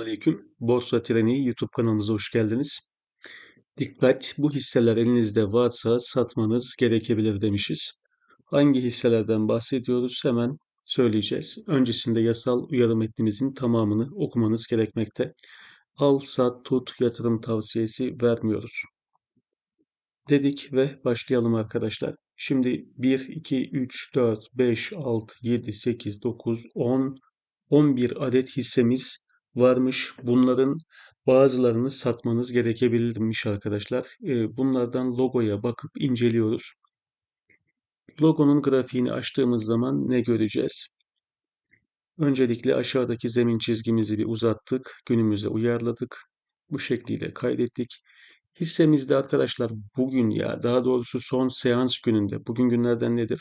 Selamünaleyküm. Borsa Treni YouTube kanalımıza hoş geldiniz. Dikkat, bu hisseler elinizde varsa satmanız gerekebilir demişiz. Hangi hisselerden bahsediyoruz hemen söyleyeceğiz. Öncesinde yasal uyarı metnimizin tamamını okumanız gerekmekte. Al, sat, tut, yatırım tavsiyesi vermiyoruz. Dedik ve başlayalım arkadaşlar. Şimdi 1, 2, 3, 4, 5, 6, 7, 8, 9, 10, 11 adet hissemiz varmış. Bunların bazılarını satmanız gerekebilirmiş arkadaşlar. Ee, bunlardan logoya bakıp inceliyoruz. Logonun grafiğini açtığımız zaman ne göreceğiz? Öncelikle aşağıdaki zemin çizgimizi bir uzattık. Günümüze uyarladık. Bu şekliyle kaydettik. Hissemizde arkadaşlar bugün ya daha doğrusu son seans gününde bugün günlerden nedir?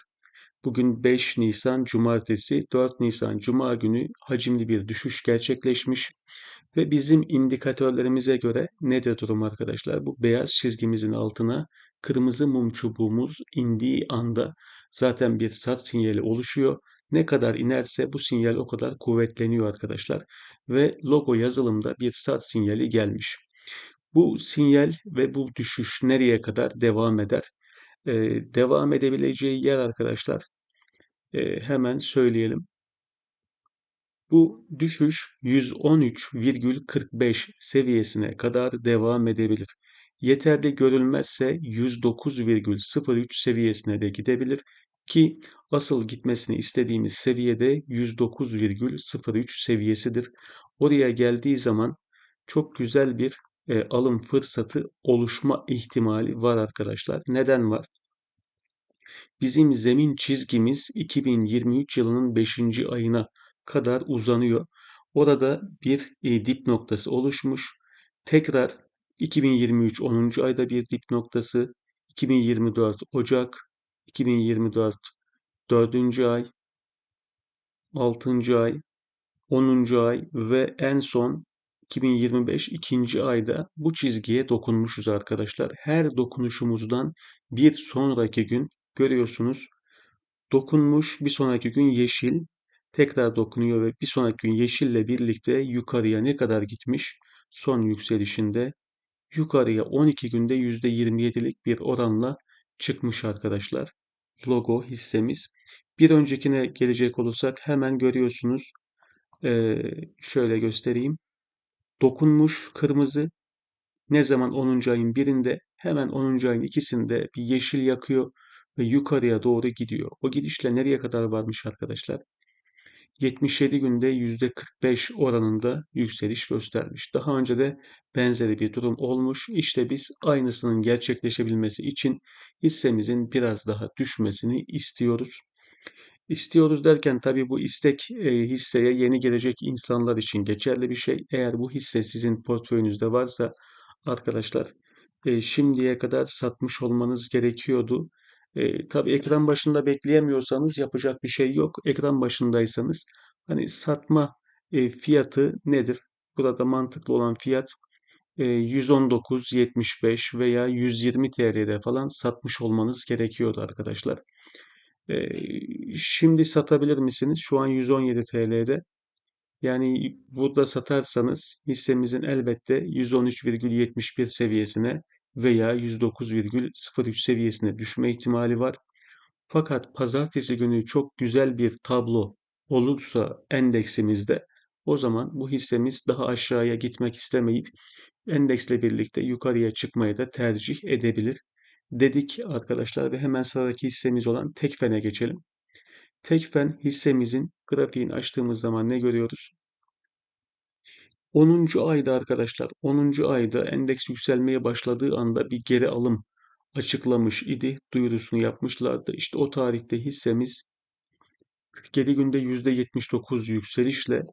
Bugün 5 Nisan Cumartesi, 4 Nisan Cuma günü hacimli bir düşüş gerçekleşmiş ve bizim indikatörlerimize göre nedir durum arkadaşlar? Bu beyaz çizgimizin altına kırmızı mum çubuğumuz indiği anda zaten bir sat sinyali oluşuyor. Ne kadar inerse bu sinyal o kadar kuvvetleniyor arkadaşlar ve logo yazılımda bir sat sinyali gelmiş. Bu sinyal ve bu düşüş nereye kadar devam eder? Ee, devam edebileceği yer arkadaşlar e, hemen söyleyelim. Bu düşüş 113,45 seviyesine kadar devam edebilir. Yeterli görülmezse 109,03 seviyesine de gidebilir ki asıl gitmesini istediğimiz seviyede 109,03 seviyesidir. Oraya geldiği zaman çok güzel bir e, alım fırsatı oluşma ihtimali var arkadaşlar. Neden var? Bizim zemin çizgimiz 2023 yılının 5. ayına kadar uzanıyor. Orada bir e, dip noktası oluşmuş. Tekrar 2023 10. ayda bir dip noktası, 2024 Ocak, 2024 4. ay, 6. ay, 10. ay ve en son 2025 ikinci ayda bu çizgiye dokunmuşuz arkadaşlar. Her dokunuşumuzdan bir sonraki gün görüyorsunuz dokunmuş bir sonraki gün yeşil tekrar dokunuyor ve bir sonraki gün yeşille birlikte yukarıya ne kadar gitmiş son yükselişinde yukarıya 12 günde %27'lik bir oranla çıkmış arkadaşlar. Logo hissemiz. Bir öncekine gelecek olursak hemen görüyorsunuz. Ee, şöyle göstereyim. Dokunmuş kırmızı ne zaman 10. ayın birinde hemen 10. ayın ikisinde bir yeşil yakıyor yukarıya doğru gidiyor. O gidişle nereye kadar varmış arkadaşlar? 77 günde %45 oranında yükseliş göstermiş. Daha önce de benzeri bir durum olmuş. İşte biz aynısının gerçekleşebilmesi için hissemizin biraz daha düşmesini istiyoruz. İstiyoruz derken tabii bu istek e, hisseye yeni gelecek insanlar için geçerli bir şey. Eğer bu hisse sizin portföyünüzde varsa arkadaşlar e, şimdiye kadar satmış olmanız gerekiyordu. E, tabii ekran başında bekleyemiyorsanız yapacak bir şey yok. Ekran başındaysanız hani satma e, fiyatı nedir? Burada mantıklı olan fiyat e, 119.75 veya 120 TL'de falan satmış olmanız gerekiyordu arkadaşlar. E, şimdi satabilir misiniz? Şu an 117 TL'de. Yani burada satarsanız hissemizin elbette 113,71 seviyesine veya 109,03 seviyesine düşme ihtimali var. Fakat pazartesi günü çok güzel bir tablo olursa endeksimizde o zaman bu hissemiz daha aşağıya gitmek istemeyip endeksle birlikte yukarıya çıkmayı da tercih edebilir dedik arkadaşlar ve hemen sıradaki hissemiz olan Tekfen'e geçelim. Tekfen hissemizin grafiğini açtığımız zaman ne görüyoruz? 10. ayda arkadaşlar 10. ayda endeks yükselmeye başladığı anda bir geri alım açıklamış idi. Duyurusunu yapmışlardı. İşte o tarihte hissemiz 47 günde %79 yükselişle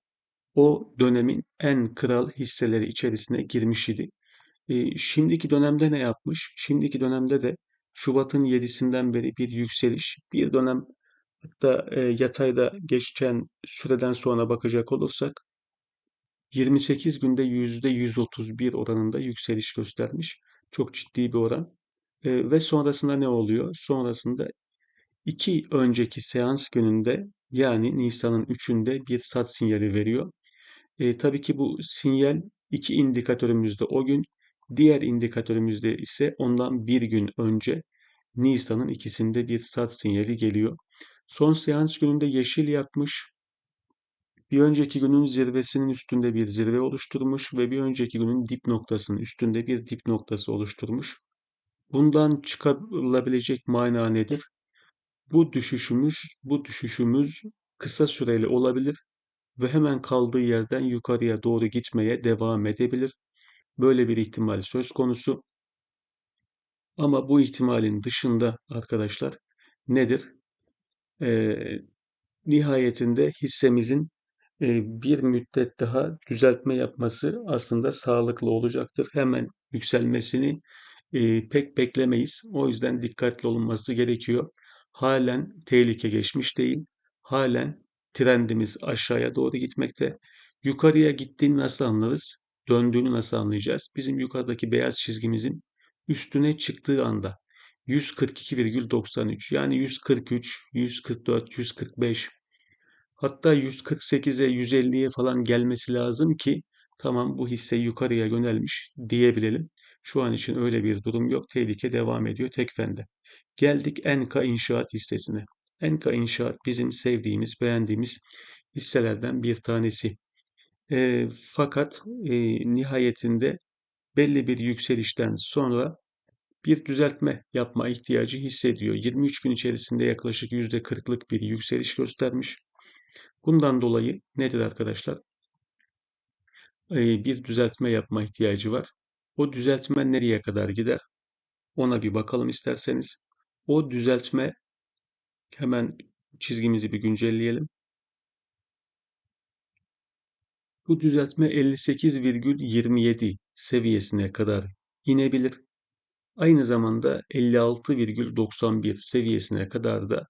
o dönemin en kral hisseleri içerisine girmiş idi. E, şimdiki dönemde ne yapmış? Şimdiki dönemde de Şubat'ın 7'sinden beri bir yükseliş, bir dönem hatta e, yatayda geçen süreden sonra bakacak olursak 28 günde %131 oranında yükseliş göstermiş. Çok ciddi bir oran. E, ve sonrasında ne oluyor? Sonrasında iki önceki seans gününde yani Nisan'ın 3'ünde bir sat sinyali veriyor. E, tabii ki bu sinyal iki indikatörümüzde o gün, diğer indikatörümüzde ise ondan bir gün önce Nisan'ın ikisinde bir sat sinyali geliyor. Son seans gününde yeşil yakmış, bir önceki günün zirvesinin üstünde bir zirve oluşturmuş ve bir önceki günün dip noktasının üstünde bir dip noktası oluşturmuş. Bundan çıkarılabilecek mana nedir? Bu düşüşümüz, bu düşüşümüz kısa süreli olabilir ve hemen kaldığı yerden yukarıya doğru gitmeye devam edebilir. Böyle bir ihtimal söz konusu. Ama bu ihtimalin dışında arkadaşlar nedir? Ee, nihayetinde hissemizin bir müddet daha düzeltme yapması aslında sağlıklı olacaktır. Hemen yükselmesini e, pek beklemeyiz. O yüzden dikkatli olunması gerekiyor. Halen tehlike geçmiş değil. Halen trendimiz aşağıya doğru gitmekte. Yukarıya gittiğini nasıl anlarız? Döndüğünü nasıl anlayacağız? Bizim yukarıdaki beyaz çizgimizin üstüne çıktığı anda 142,93 yani 143, 144, 145 hatta 148'e 150'ye falan gelmesi lazım ki tamam bu hisse yukarıya yönelmiş diyebilelim. Şu an için öyle bir durum yok. Tehlike devam ediyor tekfende. Geldik Enka İnşaat hissesine. Enka İnşaat bizim sevdiğimiz, beğendiğimiz hisselerden bir tanesi. E, fakat e, nihayetinde belli bir yükselişten sonra bir düzeltme yapma ihtiyacı hissediyor. 23 gün içerisinde yaklaşık %40'lık bir yükseliş göstermiş. Bundan dolayı nedir arkadaşlar? Ee, bir düzeltme yapma ihtiyacı var. O düzeltme nereye kadar gider? Ona bir bakalım isterseniz. O düzeltme hemen çizgimizi bir güncelleyelim. Bu düzeltme 58,27 seviyesine kadar inebilir. Aynı zamanda 56,91 seviyesine kadar da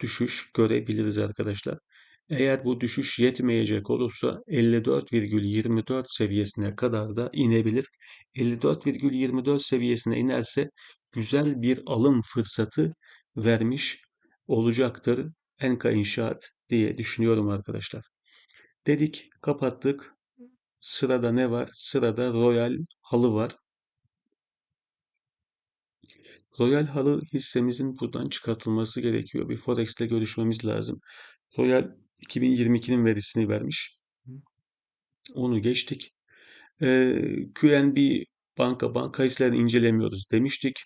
düşüş görebiliriz arkadaşlar. Eğer bu düşüş yetmeyecek olursa 54,24 seviyesine kadar da inebilir. 54,24 seviyesine inerse güzel bir alım fırsatı vermiş olacaktır Enka İnşaat diye düşünüyorum arkadaşlar. Dedik, kapattık. Sırada ne var? Sırada Royal Halı var. Royal Halı hissemizin buradan çıkartılması gerekiyor. Bir Forex ile görüşmemiz lazım. Royal 2022'nin verisini vermiş. Onu geçtik. Ee, QNB banka banka hisselerini incelemiyoruz demiştik.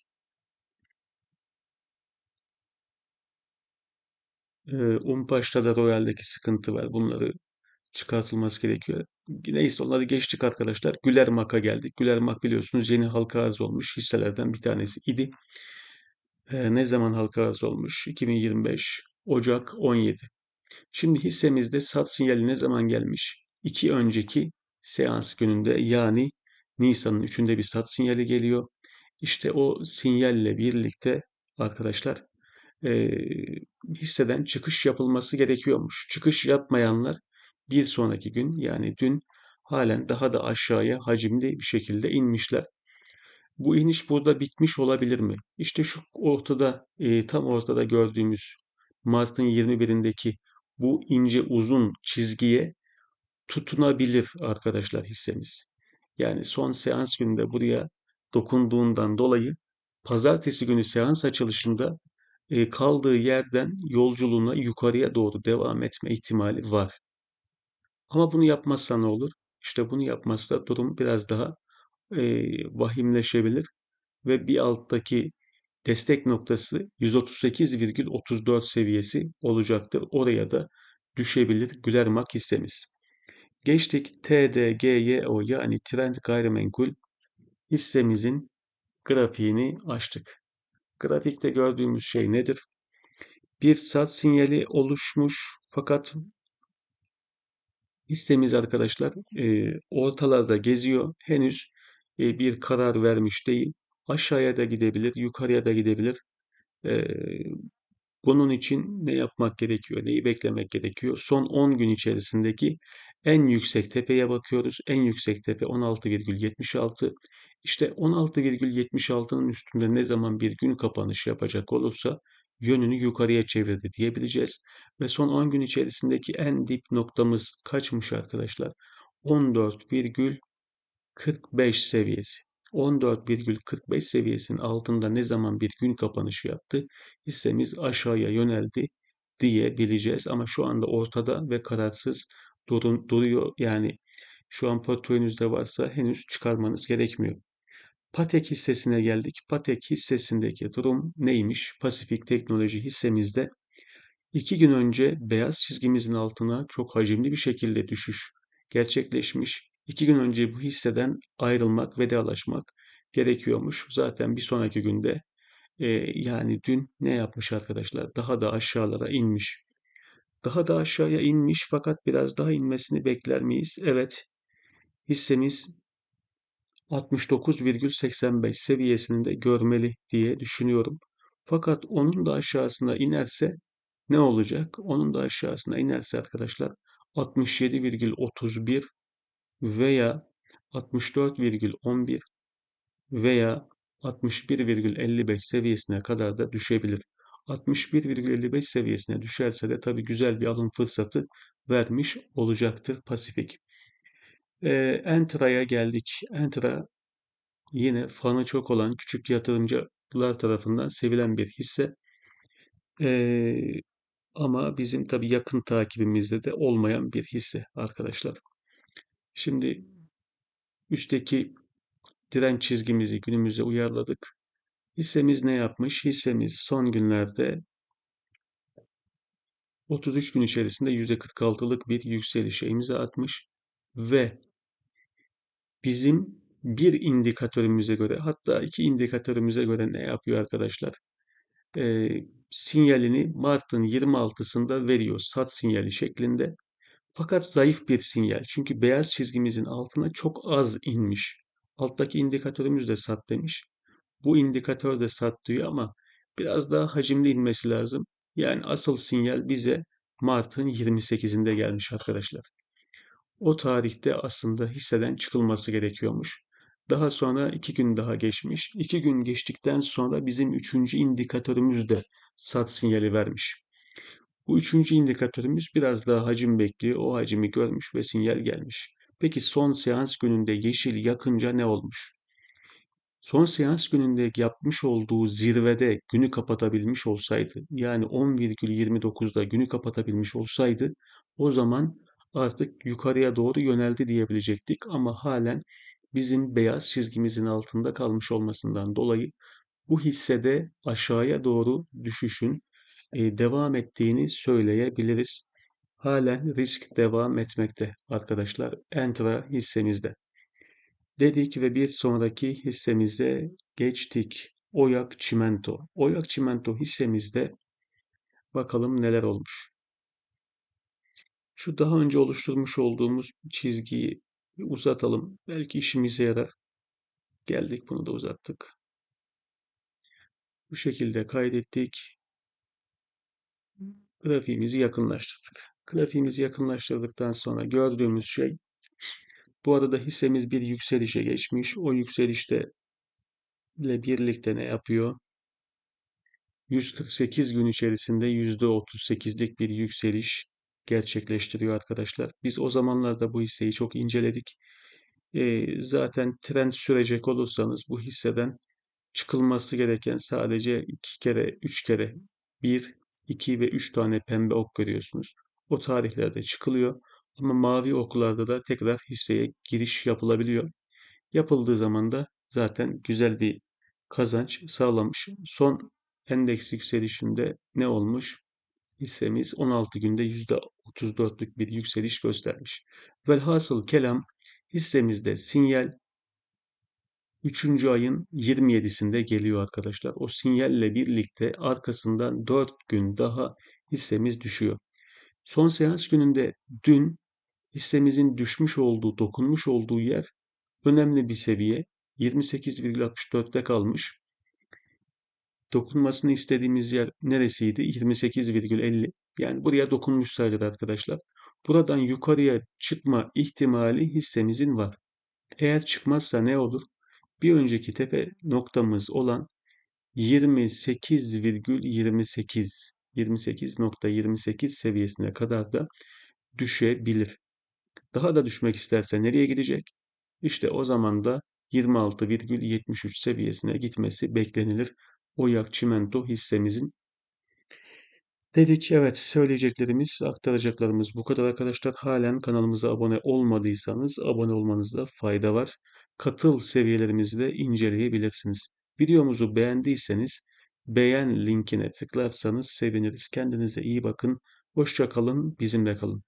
Ee, Umpaş'ta da Royal'deki sıkıntı var. Bunları çıkartılması gerekiyor. Neyse onları geçtik arkadaşlar. Güler Mak'a geldik. Güler Mak biliyorsunuz yeni halka arz olmuş hisselerden bir tanesi idi. Ee, ne zaman halka arz olmuş? 2025 Ocak 17. Şimdi hissemizde sat sinyali ne zaman gelmiş? İki önceki seans gününde yani Nisan'ın 3'ünde bir sat sinyali geliyor. İşte o sinyalle birlikte arkadaşlar e, hisseden çıkış yapılması gerekiyormuş. Çıkış yapmayanlar bir sonraki gün yani dün halen daha da aşağıya hacimli bir şekilde inmişler. Bu iniş burada bitmiş olabilir mi? İşte şu ortada e, tam ortada gördüğümüz Mart'ın 21'indeki bu ince uzun çizgiye tutunabilir arkadaşlar hissemiz. Yani son seans gününde buraya dokunduğundan dolayı pazartesi günü seans açılışında e, kaldığı yerden yolculuğuna yukarıya doğru devam etme ihtimali var. Ama bunu yapmazsa ne olur? İşte bunu yapmazsa durum biraz daha e, vahimleşebilir ve bir alttaki destek noktası 138,34 seviyesi olacaktır. Oraya da düşebilir Gülermak hissemiz. Geçtik TDGYO yani Trend Gayrimenkul hissemizin grafiğini açtık. Grafikte gördüğümüz şey nedir? Bir sat sinyali oluşmuş fakat hissemiz arkadaşlar e, ortalarda geziyor. Henüz e, bir karar vermiş değil. Aşağıya da gidebilir, yukarıya da gidebilir. E, bunun için ne yapmak gerekiyor, neyi beklemek gerekiyor? Son 10 gün içerisindeki en yüksek tepeye bakıyoruz. En yüksek tepe 16,76. İşte 16,76'nın üstünde ne zaman bir gün kapanış yapacak olursa yönünü yukarıya çevirdi diyebileceğiz. Ve son 10 gün içerisindeki en dip noktamız kaçmış arkadaşlar? 14,45 seviyesi. 14,45 seviyesinin altında ne zaman bir gün kapanışı yaptı, hissemiz aşağıya yöneldi diyebileceğiz. Ama şu anda ortada ve kararsız durun, duruyor. Yani şu an portföyünüzde varsa henüz çıkarmanız gerekmiyor. Patek hissesine geldik. Patek hissesindeki durum neymiş? Pasifik Teknoloji hissemizde iki gün önce beyaz çizgimizin altına çok hacimli bir şekilde düşüş gerçekleşmiş. İki gün önce bu hisseden ayrılmak, vedalaşmak gerekiyormuş. Zaten bir sonraki günde e, yani dün ne yapmış arkadaşlar? Daha da aşağılara inmiş. Daha da aşağıya inmiş fakat biraz daha inmesini bekler miyiz? Evet. Hissemiz 69,85 seviyesini de görmeli diye düşünüyorum. Fakat onun da aşağısına inerse ne olacak? Onun da aşağısına inerse arkadaşlar 67,31 veya 64,11 veya 61,55 seviyesine kadar da düşebilir. 61,55 seviyesine düşerse de tabii güzel bir alım fırsatı vermiş olacaktır Pasifik. Ee, Entra'ya geldik. Entra yine fanı çok olan küçük yatırımcılar tarafından sevilen bir hisse. Ee, ama bizim tabii yakın takibimizde de olmayan bir hisse arkadaşlar. Şimdi üstteki direnç çizgimizi günümüze uyarladık. Hissemiz ne yapmış? Hissemiz son günlerde 33 gün içerisinde %46'lık bir yükselişe imza atmış ve bizim bir indikatörümüze göre hatta iki indikatörümüze göre ne yapıyor arkadaşlar? Ee, sinyalini Mart'ın 26'sında veriyor sat sinyali şeklinde. Fakat zayıf bir sinyal. Çünkü beyaz çizgimizin altına çok az inmiş. Alttaki indikatörümüz de sat demiş. Bu indikatör de sat diyor ama biraz daha hacimli inmesi lazım. Yani asıl sinyal bize Mart'ın 28'inde gelmiş arkadaşlar. O tarihte aslında hisseden çıkılması gerekiyormuş. Daha sonra iki gün daha geçmiş. İki gün geçtikten sonra bizim üçüncü indikatörümüz de sat sinyali vermiş. Bu üçüncü indikatörümüz biraz daha hacim bekliyor. O hacimi görmüş ve sinyal gelmiş. Peki son seans gününde yeşil yakınca ne olmuş? Son seans gününde yapmış olduğu zirvede günü kapatabilmiş olsaydı, yani 10,29'da günü kapatabilmiş olsaydı, o zaman artık yukarıya doğru yöneldi diyebilecektik ama halen bizim beyaz çizgimizin altında kalmış olmasından dolayı bu hissede aşağıya doğru düşüşün devam ettiğini söyleyebiliriz. Halen risk devam etmekte arkadaşlar Entra hissemizde. Dedik ve bir sonraki hissemize geçtik. Oyak Çimento. Oyak Çimento hissemizde bakalım neler olmuş. Şu daha önce oluşturmuş olduğumuz çizgiyi uzatalım. Belki işimize yarar. Geldik bunu da uzattık. Bu şekilde kaydettik. Grafiğimizi yakınlaştırdık. Grafiğimizi yakınlaştırdıktan sonra gördüğümüz şey bu arada hissemiz bir yükselişe geçmiş. O yükselişte ile birlikte ne yapıyor? 148 gün içerisinde %38'lik bir yükseliş gerçekleştiriyor arkadaşlar. Biz o zamanlarda bu hisseyi çok inceledik. E, zaten trend sürecek olursanız bu hisseden çıkılması gereken sadece iki kere, üç kere, bir, iki ve üç tane pembe ok görüyorsunuz. O tarihlerde çıkılıyor. Ama mavi oklarda da tekrar hisseye giriş yapılabiliyor. Yapıldığı zaman da zaten güzel bir kazanç sağlamış. Son endeks yükselişinde ne olmuş? Hissemiz 16 günde %34'lük bir yükseliş göstermiş. Velhasıl kelam hissemizde sinyal 3. ayın 27'sinde geliyor arkadaşlar. O sinyalle birlikte arkasından 4 gün daha hissemiz düşüyor. Son seans gününde dün hissemizin düşmüş olduğu, dokunmuş olduğu yer önemli bir seviye. 28,64'te kalmış. Dokunmasını istediğimiz yer neresiydi? 28,50. Yani buraya dokunmuş sayılır arkadaşlar. Buradan yukarıya çıkma ihtimali hissemizin var. Eğer çıkmazsa ne olur? Bir önceki tepe noktamız olan 28,28 28.28 seviyesine kadar da düşebilir. Daha da düşmek isterse nereye gidecek? İşte o zaman da 26,73 seviyesine gitmesi beklenilir. Oyak Çimento hissemizin dedik. Evet söyleyeceklerimiz, aktaracaklarımız bu kadar arkadaşlar. Halen kanalımıza abone olmadıysanız abone olmanızda fayda var. Katıl seviyelerimizi de inceleyebilirsiniz. Videomuzu beğendiyseniz beğen linkine tıklarsanız seviniriz. Kendinize iyi bakın. Hoşça kalın, bizimle kalın.